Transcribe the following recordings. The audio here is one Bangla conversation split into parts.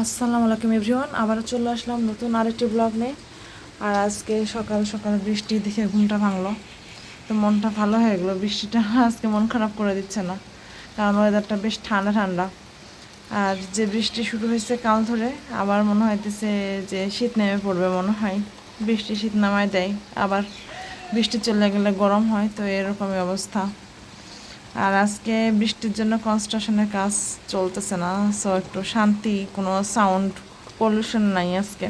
আসসালামু আলাইকুম এভরিওয়ান, আবারও চলে আসলাম নতুন আরেকটি ব্লগ নিয়ে। আর আজকে সকাল সকাল বৃষ্টি দেখে ঘুমটা ভাঙলো। তো মনটা ভালো হয়ে গেলো, বৃষ্টিটা আজকে মন খারাপ করে দিচ্ছে না, কারণ ওয়েদারটা বেশ ঠান্ডা ঠান্ডা। আর যে বৃষ্টি শুরু হয়েছে কাল ধরে, আবার মনে হইতেছে যে শীত নেমে পড়বে মনে হয়। বৃষ্টি শীত নামায় দেয়, আবার বৃষ্টি চলে গেলে গরম হয়, তো এরকমই অবস্থা। আর আজকে বৃষ্টির জন্য কনস্ট্রাকশনের কাজ চলতেছে না সো একটু শান্তি, কোনো সাউন্ড পলিউশন নাই আজকে।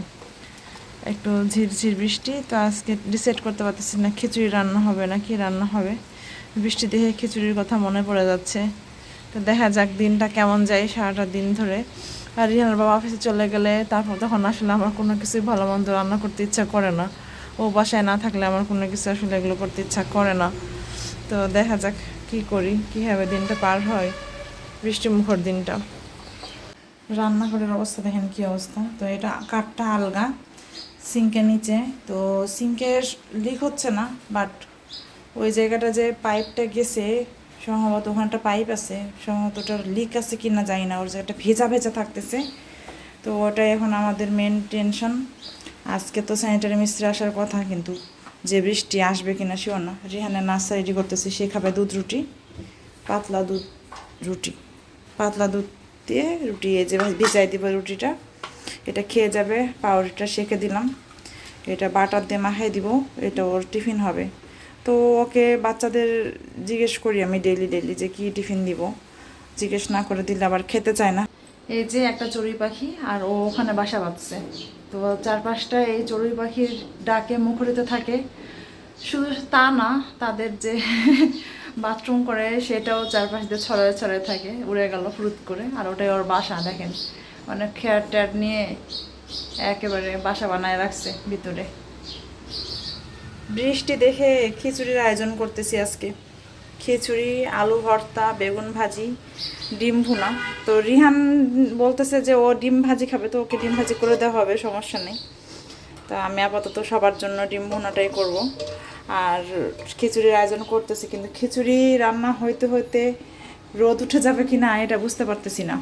একটু ঝিরঝির বৃষ্টি, তো আজকে ডিসাইড করতে পারতেছি না খিচুড়ি রান্না হবে না কি রান্না হবে। বৃষ্টি দেখে খিচুড়ির কথা মনে পড়ে যাচ্ছে। তো দেখা যাক দিনটা কেমন যায় সারাটা দিন ধরে। আর রিহানের বাবা অফিসে চলে গেলে তারপর তখন আসলে আমার কোনো কিছুই ভালো মন্দ রান্না করতে ইচ্ছা করে না। ও বাসায় না থাকলে আমার কোনো কিছু আসলে এগুলো করতে ইচ্ছা করে না। তো দেখা যাক। কি করি? কীভাবে দিনটা পার হয়? বৃষ্টি মুখর দিনটা। রান্নাঘরের অবস্থা দেখেন কি অবস্থা। তো এটা কাঠটা আলগা সিঙ্কের নিচে। তো সিঙ্কের লিক হচ্ছে না বাট ওই জায়গাটা যে পাইপটা গেছে, সম্ভবত ওখানটা পাইপ আছে, সম্ভবত ওটার লিক আছে কি না জানি না, ওর জায়গাটা ভেজা ভেজা থাকতেছে। তো ওটাই এখন আমাদের মেন টেনশন আজকে তো স্যানিটারি মিস্ত্রি আসার কথা, কিন্তু যে বৃষ্টি আসবে কিনা শিওর না। রিহানে নাস্তা রেডি করতেছি, সে খাবে দুধ, রুটি, পাতলা দুধ, রুটি। পাতলা দুধ দিয়ে রুটি, এই যে ভিজাই দিব রুটিটা, এটা খেয়ে যাবে, পাউরুটিটা সেঁকে দিলাম। এটা বাটার দিয়ে মাখাই দিব, এটা ওর টিফিন হবে। তো ওকে বাচ্চাদের জিজ্ঞেস করি আমি ডেইলি ডেইলি যে কি টিফিন দিব। জিজ্ঞেস না করে দিলে আবার খেতে চায় না। এই যে একটা চড়ুই পাখি, আর ও ওখানে বাসা বাঁধছে। তো চারপাশটা এই চড়ুই পাখির ডাকে মুখরিত থাকে। শুধু তা না, তাদের যে বাথরুম করে সেটাও চারপাশ দিয়ে ছড়ায় ছড়ায় থাকে, উড়ে গেল ফ্রুত করে, আর ওটাই ওর বাসা দেখেন। অনেক খেয়ার ট্যার নিয়ে একেবারে বাসা বানায় রাখছে ভিতরে। বৃষ্টি দেখে খিচুড়ির আয়োজন করতেছি আজকে। খিচুড়ি, আলু ভর্তা, বেগুন ভাজি, ডিম ভুনা। তো রিহান বলতেছে যে ও ডিম ভাজি খাবে, তো ওকে ডিম ভাজি করে দেওয়া হবে, সমস্যা নেই। তা আমি আপাতত সবার জন্য ডিম ভুনাটাই করব। আর খিচুড়ির আয়োজন করতেছি, কিন্তু খিচুড়ি রান্না হইতে হইতে রোদ উঠে যাবে কি না এটা বুঝতে পারতেছি না।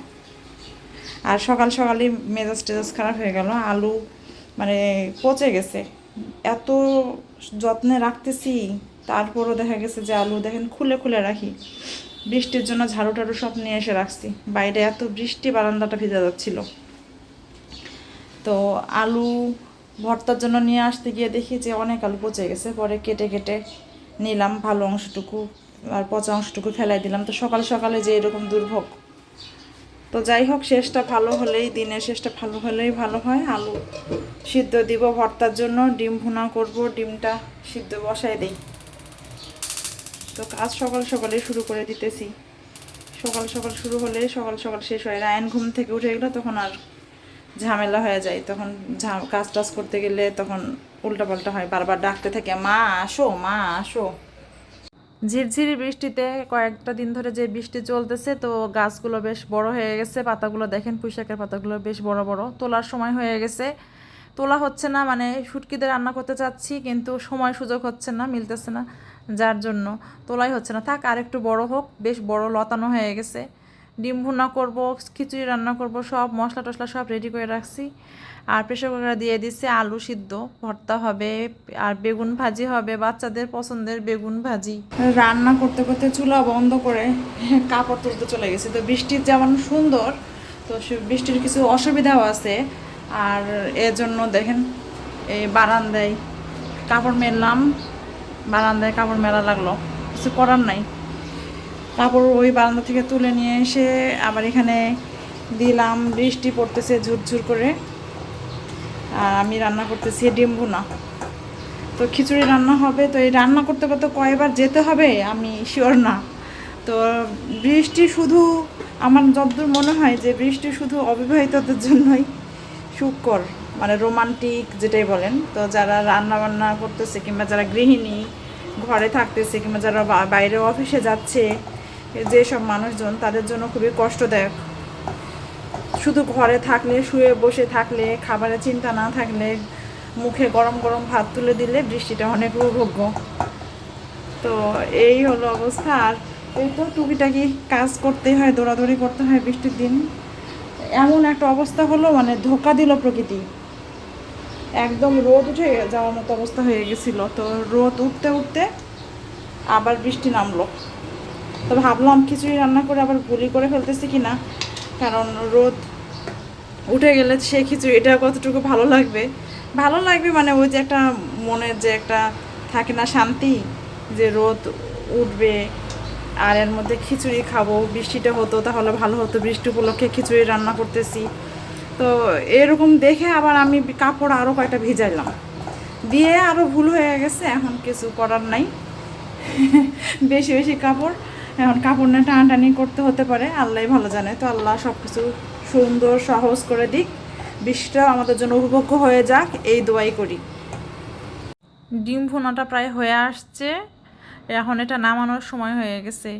আর সকাল সকালই মেজাজ টেজাজ খারাপ হয়ে গেল, আলু মানে পচে গেছে। এত যত্নে রাখতেছি তারপরও দেখা গেছে যে আলু দেখেন খুলে খুলে রাখি। বৃষ্টির জন্য ঝাড়ু টাড়ু সব নিয়ে এসে রাখছি। বাইরে এত বৃষ্টি, বারান্দাটা ভিজা যাচ্ছিল। তো আলু ভর্তার জন্য নিয়ে আসতে গিয়ে দেখি যে অনেক আলু পচে গেছে। পরে কেটে কেটে নিলাম ভালো অংশটুকু আর পচা অংশটুকু ফেলাই দিলাম। তো সকাল সকালে যে এরকম দুর্ভোগ। তো যাই হোক, শেষটা ভালো হলেই, দিনের শেষটা ভালো হলেই ভালো হয়। আলু সিদ্ধ দিব ভর্তার জন্য। ডিম ভুনা করব, ডিমটা সিদ্ধ বসাই দিই। তো কাজ সকাল সকালে শুরু করে দিতেছি। সকাল সকাল শুরু হলে সকাল সকাল শেষ হয়। রায়ন ঘুম থেকে উঠে গেলে তখন আর ঝামেলা হয়ে যায়। তখন কাজ টাজ করতে গেলে তখন উল্টাপাল্টা হয়। বারবার ডাকতে থাকে, মা, আসো মা, আসো। ঝিরঝিরি বৃষ্টিতে কয়েকটা দিন ধরে যে বৃষ্টি চলতেছে, তো গাছগুলো বেশ বড় হয়ে গেছে। পাতাগুলো দেখেন, পুঁইশাকের পাতাগুলো বেশ বড় বড়। তোলার সময় হয়ে গেছে। তোলা হচ্ছে না মানে শুটকিতে রান্না করতে চাচ্ছি, কিন্তু সময় সুযোগ হচ্ছে না, মিলতেছে না যার জন্য। তোলাই হচ্ছে না। থাক আর একটু বড় হোক, বেশ বড় লতানো হয়ে গেছে। ডিম ভুনা করব, খিচুড়ি রান্না করব, সব মশলা টশলা সব রেডি করে রাখছি। আর প্রেশার কুকারে দিয়ে দিচ্ছে আলু সিদ্ধ। ভর্তা হবে, আর বেগুন ভাজি হবে, বাচ্চাদের পছন্দের বেগুন ভাজি। রান্না করতে করতে চুলা বন্ধ করে কাপড় তুলতে চলে গেছে। তো বৃষ্টির যেমন সুন্দর, তো সে বৃষ্টির কিছু অসুবিধাও আছে। আর এর জন্য দেখেন এই বারান্দায় কাপড় মেললাম, বারান্দায় কাপড় মেলা লাগল। কিছু করার নাই। কাপড় ওই বারান্দা থেকে তুলে নিয়ে এসে আবার এখানে দিলাম, বৃষ্টি পড়তেছে ঝুরঝুর করে। আর আমি রান্না করতেছি ডিম্বু না। তো খিচুড়ি রান্না হবে, তো এই রান্না করতে করতে কয়বার যেতে হবে আমি শিওর না। তো বৃষ্টি শুধু আমার যতদূর মনে হয় যে বৃষ্টি শুধু অবিবাহিতদের জন্যই সুকর মানে রোমান্টিক যেটাই বলেন। তো যারা রান্না বান্না করতেছে কিংবা যারা গৃহিণী, ঘরে থাকতেছে কিংবা যারা বাইরে অফিসে যাচ্ছে যেসব মানুষজন, তাদের জন্য খুবই কষ্টদায়ক। শুধু ঘরে থাকলে, শুয়ে বসে থাকলে, খাবারের চিন্তা না থাকলে, মুখে গরম গরম ভাত তুলে দিলে বৃষ্টিটা অনেক উপভোগ্য। তো এই হলো অবস্থা। আর এই তো টুকিটাকি কাজ করতে হয়, দৌড়াদৌড়ি করতে হয় বৃষ্টির দিন। এমন একটা অবস্থা হলো মানে ধোকা দিল প্রকৃতি। একদম রোদ উঠে যাওয়ার মতো অবস্থা হয়ে গেছিল। তো রোদ উঠতে উঠতে আবার বৃষ্টি নামলো। তো ভাবলাম খিচুড়ি রান্না করে আবার ভুলি করে ফেলতেছি কি না কারণ রোদ উঠে গেলে সেই খিচুড়িটা কতটুকু ভালো লাগবে? ভালো লাগবে মানে ওই যে একটা মনের যে একটা থাকে না শান্তি, যে রোদ উঠবে আর এর মধ্যে খিচুড়ি খাব, বৃষ্টিটা হতো, তাহলে ভালো হতো। বৃষ্টি উপলক্ষে খিচুড়ি রান্না করতেছি। তো এরকম দেখে আবার আমি কাপড় আরও কয়েকটা ভিজাইলাম। দিয়ে আরও ভুল হয়ে গেছে, এখন কিছু করার নাই। বেশি বেশি কাপড়। এখন কাপড় নিয়ে টানাটানি করতে হতে পারে আল্লাহ ভালো জানে। তো আল্লাহ সব কিছু সুন্দর, সহজ করে দিক। বৃষ্টিটাও আমাদের জন্য উপভোগ্য হয়ে যাক, এই দোয়াই করি। ডিম ভুনাটা প্রায় হয়ে আসছে। এখন এটা নামানোর সময় হয়ে গেছে।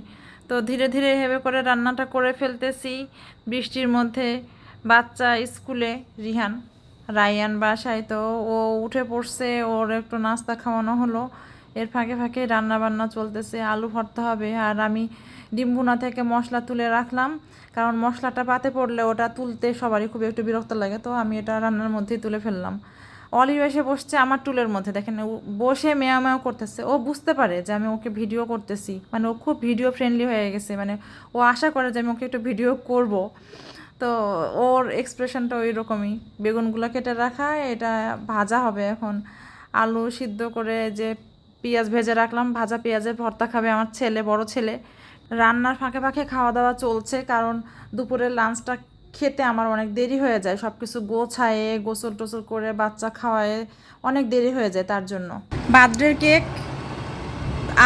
তো ধীরে ধীরে হেবে করে রান্নাটা করে ফেলতেছি। বৃষ্টির মধ্যে বাচ্চা স্কুলে, রিহান, রায়ান বাসায় তো ও উঠে পড়ছে, ওর একটু নাস্তা খাওয়ানো হলো। এর ফাঁকে ফাঁকে রান্না বান্না চলতেছে, আলু ভরতে হবে আর আমি ডিম ভুনা থেকে মশলা তুলে রাখলাম। কারণ মশলাটা পাতে পড়লে ওটা তুলতে সবারই খুব একটু বিরক্ত লাগে, তো আমি এটা রান্নার মধ্যেই তুলে ফেললাম। অলিভ এসে বসছে আমার টুলের মধ্যে। দেখেন, ও বসে মেয়া মেয়া করতেছে। ও বুঝতে পারে যে আমি ওকে ভিডিও করতেছি। মানে ও খুব ভিডিও ফ্রেন্ডলি হয়ে গেছে। মানে ও আশা করে যে আমি ওকে একটু ভিডিও করব। তো ওর এক্সপ্রেশনটা ওই রকমই। বেগুনগুলো কেটে রাখা, এটা ভাজা হবে এখন। আলু সিদ্ধ করে যে পেঁয়াজ ভেজে রাখলাম, ভাজা পেঁয়াজের ভর্তা খাবে আমার ছেলে, বড় ছেলে। রান্নার ফাঁকে ফাঁকে খাওয়া দাওয়া চলছে, কারণ দুপুরের লাঞ্চটা খেতে আমার অনেক দেরি হয়ে যায়। সব কিছু গোছায়ে, গোসল টোসল করে বাচ্চা খাওয়ায়ে অনেক দেরি হয়ে যায় তার জন্য। বার্থডের কেক,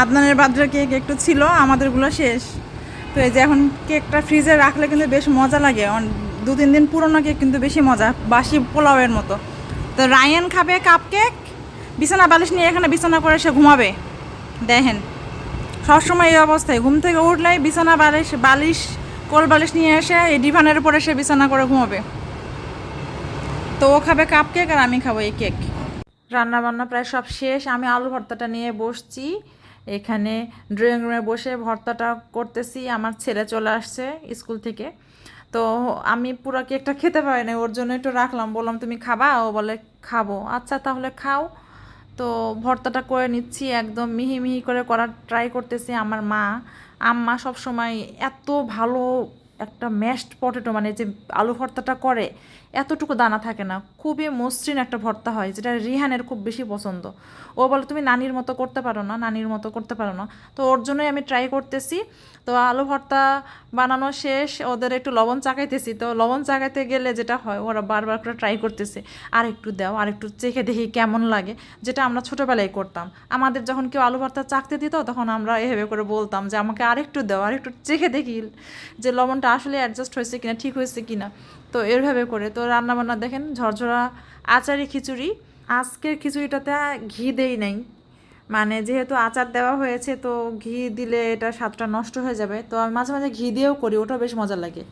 আদনানের বার্থডের কেক একটু ছিল, আমাদেরগুলো শেষ। তো এই যে এখন কেকটা ফ্রিজে রাখলে কিন্তু বেশ মজা লাগে। দু তিন দিন পুরোনো কেক কিন্তু বেশি মজা, বাসি পোলাওয়ের মতো। তো রায়ান খাবে কাপ কেক বিছানা বালিশ নিয়ে এখানে বিছানা করে সে ঘুমাবে। দেখেন, সবসময় এই অবস্থায়। ঘুম থেকে উঠলে বিছানা বালিশ বালিশ কোল বালিশ নিয়ে এসে এই ডিভানের উপরে সে বিছানা করে ঘুমাবে। তো ও খাবে কাপ কেক আর আমি খাব এই কেক রান্না বান্না প্রায় সব শেষ। আমি আলু ভর্তাটা নিয়ে বসছি। এখানে ড্রয়িং রুমে বসে ভর্তাটা করতেছি। আমার ছেলে চলে আসছে স্কুল থেকে। তো আমি পুরো কেকটা খেতে পারি না ওর জন্য একটু রাখলাম। বললাম, তুমি খাবা? ও বলে, খাব। আচ্ছা তাহলে খাও। তো ভর্তাটা করে নিচ্ছি। একদম মিহি মিহি করে করার ট্রাই করতেছি আমার মা। আম্মা সবসময় এত ভালো একটা ম্যাশড পটেটো মানে যে আলু ভর্তাটা করে এতটুকু দানা থাকে না। খুবই মসৃণ একটা ভর্তা হয়, যেটা রিহানের খুব বেশি পছন্দ। ও বলে, তুমি নানির মতো করতে পারো না, নানির মতো করতে পারো না। তো ওর জন্যই আমি ট্রাই করতেছি। তো আলু ভর্তা বানানো শেষ, ওদের একটু লবণ চাকাইতেছি। তো লবণ চাকাইতে গেলে যেটা হয়, ওরা বারবার করে ট্রাই করতেছে, আর একটু দাও, আর একটু চেখে দেখি কেমন লাগে। যেটা আমরা ছোটোবেলায় করতাম। আমাদের যখন কেউ আলু ভর্তা চাকতে দিত, তখন আমরা এভাবে করে বলতাম যে, আমাকে আরেকটু দাও আর একটু চেখে দেখি যে লবণটা আসলে অ্যাডজাস্ট হয়েছে কিনা, ঠিক হয়েছে কিনা। তো এরভাবে করে। তো রান্না বান্না দেখেন, ঝরঝরা আচারি খিচুড়ি। আজকের খিচুড়িটাতে ঘি দেই নাই। মানে যেহেতু আচার দেওয়া হয়েছে, তো ঘি দিলে এটা স্বাদটা নষ্ট হয়ে যাবে। তো আমি মাঝে মাঝে ঘি দিয়েও করি ওটা বেশ মজা লাগে।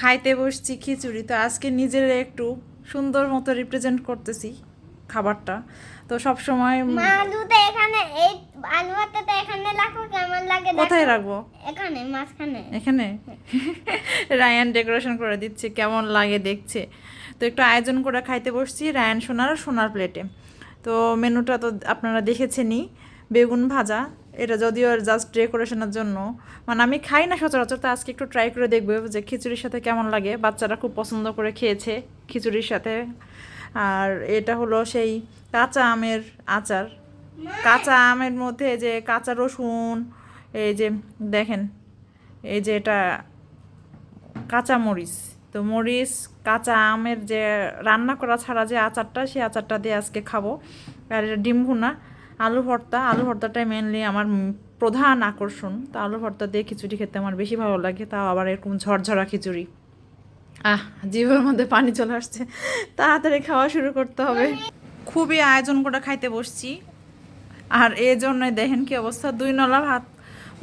খাইতে বসছি খিচুড়ি, তো আজকে নিজের একটু সুন্দর মতো রিপ্রেজেন্ট করতেছি। খাবারটা। তো সব সময় আলুটা এখানে এই আলু এখানে রাখো কেমন লাগে কোথায় রাখব? এখানে মাঝখানে। এখানে? রায়ান ডেকোরেশন করে দিচ্ছে কেমন লাগে দেখছে। তো একটু আয়োজন করে খাইতে বসছি রায়ান সোনার সোনার প্লেটে তো মেনুটা তো আপনারা দেখেছেনই বেগুন ভাজা। এটা যদিও জাস্ট ডেকোরেশনের জন্য। মানে আমি খাই না সচরাচর তো আজকে একটু ট্রাই করে দেখব যে খিচুড়ির সাথে কেমন লাগে। বাচ্চারা খুব পছন্দ করে খেয়েছে খিচুড়ির সাথে। আর এটা হলো সেই কাঁচা আমের আচার। কাঁচা আমের মধ্যে যে কাঁচা রসুন, এই যে দেখেন, এই যে এটা কাঁচা মরিচ। তো মরিচ, কাঁচা আমের যে রান্না করা ছাড়া যে আচারটা সেই আচারটা দিয়ে আজকে খাব। আর এটা ডিম ভুনা, আলু ভর্তা। আলু ভর্তাটাই মেনলি আমার প্রধান আকর্ষণ। তো আলু ভর্তা দিয়ে খিচুড়ি খেতে আমার বেশি ভালো লাগে, তাও আবার এরকম ঝরঝরা খিচুড়ি। আহ, জিভের মধ্যে পানি চলে আসছে। তাড়াতাড়ি খাওয়া শুরু করতে হবে। খুবই আয়োজন করে খাইতে বসছি। আর এই জন্যই দেখেন কি অবস্থা, দুই নলা ভাত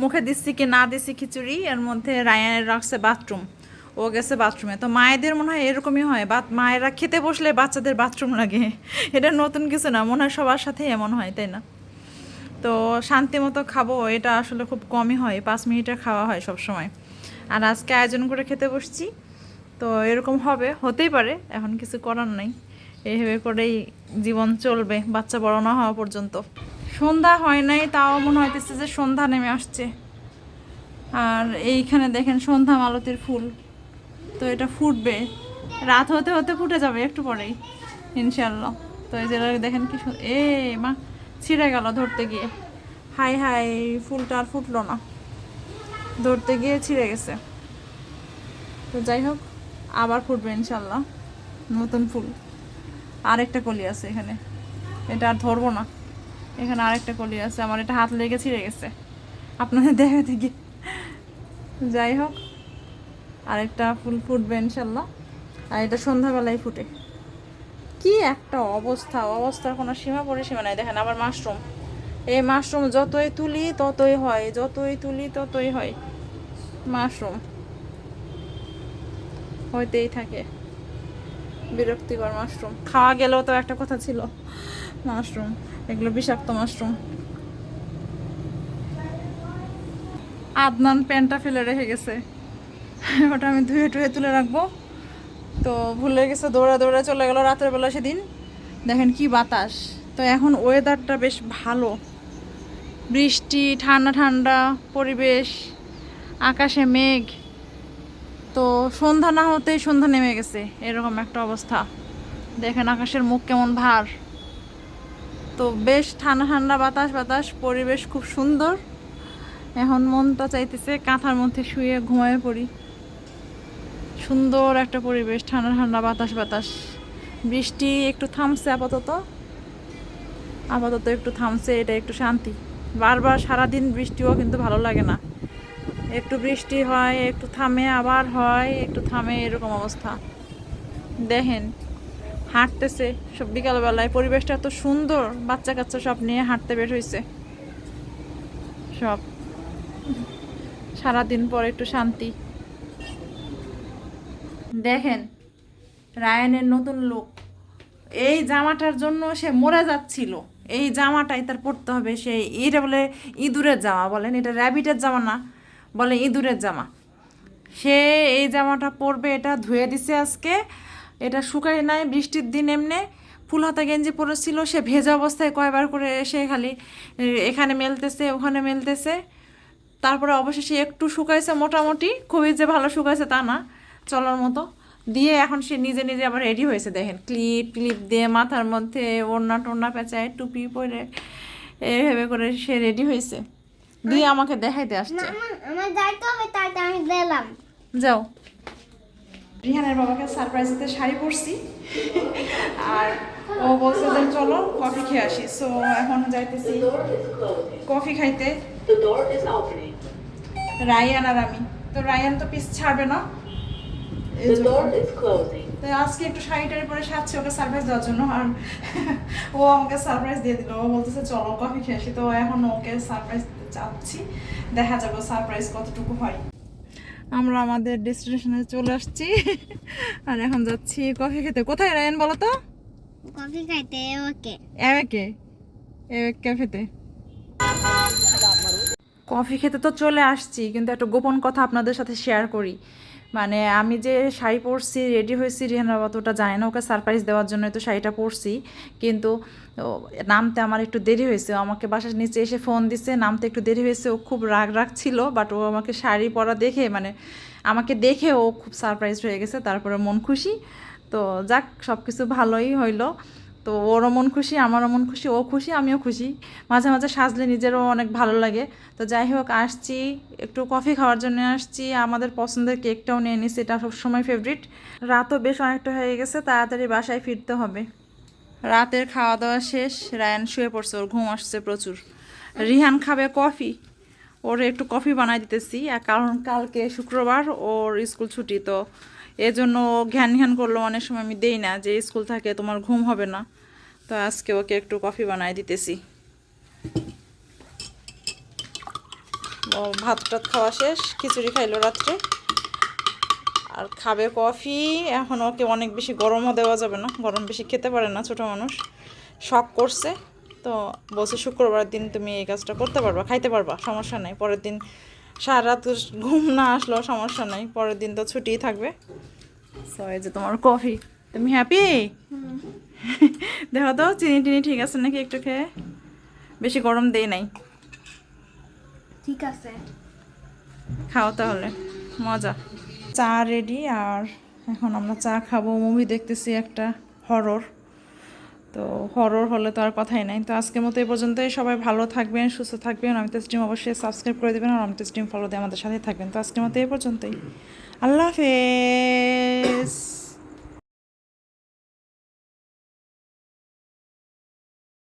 মুখে দিচ্ছি কি না দিচ্ছি খিচুড়ি, এর মধ্যে রায়ানের রাখছে বাথরুম ও গেছে বাথরুমে তো মায়েদের মনে হয় এরকমই হয়, বা মায়েরা খেতে বসলে বাচ্চাদের বাথরুম লাগে। এটা নতুন কিছু না, মনে হয় সবার সাথেই এমন হয়, তাই না? তো শান্তি মতো খাব, এটা আসলে খুব কমই হয়, পাঁচ মিনিটের খাওয়া হয় সব সময় আর আজকে আয়োজন করে খেতে বসছি। তো এরকম হবে, হতেই পারে, এখন কিছু করার নাই। এইভাবে করেই জীবন চলবে, বাচ্চা বড় না হওয়া পর্যন্ত। সন্ধ্যা হয় নাই, তাও মনে হইতেছে যে সন্ধ্যা নেমে আসছে। আর এইখানে দেখেন সন্ধ্যা মালতির ফুল। তো এটা ফুটবে। রাত হতে হতে ফুটে যাবে একটু পরেই ইনশাল্লাহ তো এই যে দেখেন কি এ মা, ছিঁড়ে গেল ধরতে গিয়ে। হাই হাই, ফুলটা আর ফুটলো না। ধরতে গিয়ে ছিঁড়ে গেছে। তো যাই হোক আবার ফুটবে ইনশাল্লাহ নতুন ফুল। আরেকটা কলি আছে এখানে। এটা আর ধরবো না। এখানে আরেকটা কলি আছে। আমার এটা হাত লেগে ছিঁড়ে গেছে। আপনাদের দেখাতে গিয়ে যাই হোক, আরেকটা ফুল ফুটবে ইনশাল্লাহ আর এটা সন্ধ্যাবেলায় ফুটে। কি একটা অবস্থা। অবস্থার কোনো সীমা পরিসীমা নাই। দেখেন আবার মাশরুম। এই মাশরুম যতই তুলি ততই হয়। যতই তুলি ততই হয়। মাশরুম। হইতেই থাকে। বিরক্তিকর মাশরুম। খাওয়া গেলেও তো একটা কথা ছিল, মাশরুম, এগুলো বিষাক্ত মাশরুম। আদনান প্যান্টটা ফেলে রেখে গেছে। ওটা আমি ধুয়ে টুয়ে তুলে রাখব। তো ভুলে গেছে, দৌড়া দৌড়া চলে গেল রাতের বেলা সেদিন। দেখেন কি বাতাস। তো এখন ওয়েদারটা বেশ ভালো। বৃষ্টি, ঠান্ডা ঠান্ডা পরিবেশ, আকাশে মেঘ। তো সন্ধ্যা না হতেই সন্ধ্যা নেমে গেছে, এরকম একটা অবস্থা। দেখেন আকাশের মুখ কেমন ভার। তো বেশ ঠান্ডা ঠান্ডা বাতাস বাতাস, পরিবেশ খুব সুন্দর। এখন মনটা চাইতেছে কাঁথার মধ্যে শুয়ে ঘুমায় পড়ি। সুন্দর একটা পরিবেশ, ঠান্ডা ঠান্ডা বাতাস বাতাস। বৃষ্টি একটু থামছে আপাতত। আপাতত একটু থামছে, এটা একটু শান্তি। বারবার সারাদিন বৃষ্টিও কিন্তু ভালো লাগে না। একটু বৃষ্টি হয়, একটু থামে আবার হয়, একটু থামে এরকম অবস্থা। দেখেন, হাঁটতেছে সব বিকালবেলায়। পরিবেশটা এত সুন্দর বাচ্চা কাচ্চা সব নিয়ে হাঁটতে বের হয়েছে সব। সারাদিন পর একটু শান্তি। দেখেন, রায়ানের নতুন লোক এই জামাটার জন্য সে মরে যাচ্ছিল। এই জামাটাই তার পরতে হবে সেই এটা বলে ইঁদুরের জামা বলেন, এটা র্যাবিটের জামা না। বলে, ইঁদুরের জামা। সে এই জামাটা পরবে, এটা ধুয়ে দিছে আজকে, এটা শুকায় নাই, বৃষ্টির দিন এমনি, ফুল হাতা গেঞ্জি পরেছিল, সে ভেজা অবস্থায় কয়বার করে এসে খালি এখানে মেলতেছে, ওখানে মেলতেছে। তারপরে অবশেষে একটু শুকাইছে মোটামুটি, খুবই যে ভালো শুকাইছে তা না, চলার মতো। দিয়ে এখন সে নিজে নিজে আবার রেডি হয়েছে, দেখেন, ক্লিপ ক্লিপ দিয়ে মাথার মধ্যে ওড়না টোড়না পেঁচায়, টুপি পরে এইভাবে করে সে রেডি হয়েছে। দিয়ে আমাকে দেখাইতে আসছে। আমার যাইতে হবে তাইতে আমি গেলাম। যাও। রিহানের বাবাকে সারপ্রাইজ দিতে শাড়ি পরছি। আর ও বলছে যে চলো কফি খেয়ে আসি। সো এখন যাইতেছি. কফি খাইতে. রায়ান আর আমি। তো রায়ান তো পিস ছাড়বে না. তো আজকে একটু শাড়ি টাড়ি পরে সাজছে ওকে সারপ্রাইজ দেওয়ার জন্য। আর ও আমাকে সারপ্রাইজ দিয়ে দিল। ও বলতেছে চলো কফি খেয়ে আসি। তো এখন ওকে সারপ্রাইজ চাচ্ছি। দেখা যাবে সারপ্রাইজ কতটুকু হয়। আমরা আমাদের ডেস্টিনেশনে চলে আসছি। আর এখন যাচ্ছি কফি খেতে। কোথায় রায়ন বলো তো? কফি খাইতে ওকে এবেকে এবেক ক্যাফেতে কফি খেতে তো চলে আসছি কিন্তু একটা গোপন কথা আপনাদের সাথে শেয়ার করি। মানে আমি যে শাড়ি পরছি রেডি হয়েছি, রিহানা বাবা তো ওটা জানে না, ওকে সারপ্রাইজ দেওয়ার জন্য তো শাড়িটা পরছি। কিন্তু নামতে আমার একটু দেরি হয়েছে আমাকে বাসার নিচে এসে ফোন দিছে, নামতে একটু দেরি হয়েছে, ও খুব রাগ রাগ ছিল বাট ও আমাকে শাড়ি পরা দেখে মানে আমাকে দেখে ও খুব সারপ্রাইজ হয়ে গেছে, তারপরে মন খুশি। তো যাক সব কিছু ভালোই হইল। তো ওরও মন খুশি, আমারও মন খুশি, ও খুশি, আমিও খুশি। মাঝে মাঝে সাজলে নিজেরও অনেক ভালো লাগে। তো যাই হোক, আসছি, একটু কফি খাওয়ার জন্য আসছি। আমাদের পছন্দের কেকটাও নিয়ে নিছি, এটা সবসময় ফেভারিট রাতও বেশ অনেকটা হয়ে গেছে, তাড়াতাড়ি বাসায় ফিরতে হবে। রাতের খাওয়া দাওয়া শেষ, রায়ান শুয়ে পড়ছে, ওর ঘুম আসছে প্রচুর। রিহান খাবে কফি, ওর একটু কফি বানাই দিতেছি কারণ কালকে শুক্রবার ওর স্কুল ছুটি, তো এজন্য ঘ্যান ঘ্যান করল, অনেক সময় আমি দেই না যে স্কুল থাকে তোমার ঘুম হবে না। তো আজকে ওকে একটু কফি বানাই দিতেছি। ভাত টাত খাওয়া শেষ, খিচুড়ি খাইলো রাত্রে। আর খাবে কফি, এখন ওকে অনেক বেশি গরমও দেওয়া যাবে না, গরম বেশি খেতে পারে না ছোট মানুষ। শখ করছে, তো বলছে শুক্রবার দিন তুমি এই কাজটা করতে পারবা, খাইতে পারবা, সমস্যা নাই, পরের দিন সারা রাত ঘুম না আসলেও সমস্যা নাই পরের দিন তো ছুটিই থাকবে। সো এই যে তোমার কফি তুমি হ্যাপি দেখো তো চিনি টিনি ঠিক আছে নাকি একটু খেয়ে? বেশি গরম দেই নাই। ঠিক আছে। খাও তাহলে মজা। চা রেডি আর এখন আমরা চা খাব। মুভি দেখতেছি একটা হরর তো হরর হলে তো আর কথাই নাই। তো আজকের মতো এই পর্যন্তই। সবাই ভালো থাকবেন, সুস্থ থাকবেন। অমিত স্ট্রিম অবশ্যই সাবস্ক্রাইব করে দেবেন আর অমিত স্ট্রিম ফলো দিয়ে আমাদের সাথে থাকবেন। তো আজকের মতো এই পর্যন্তই। আল্লাহ হাফেজ।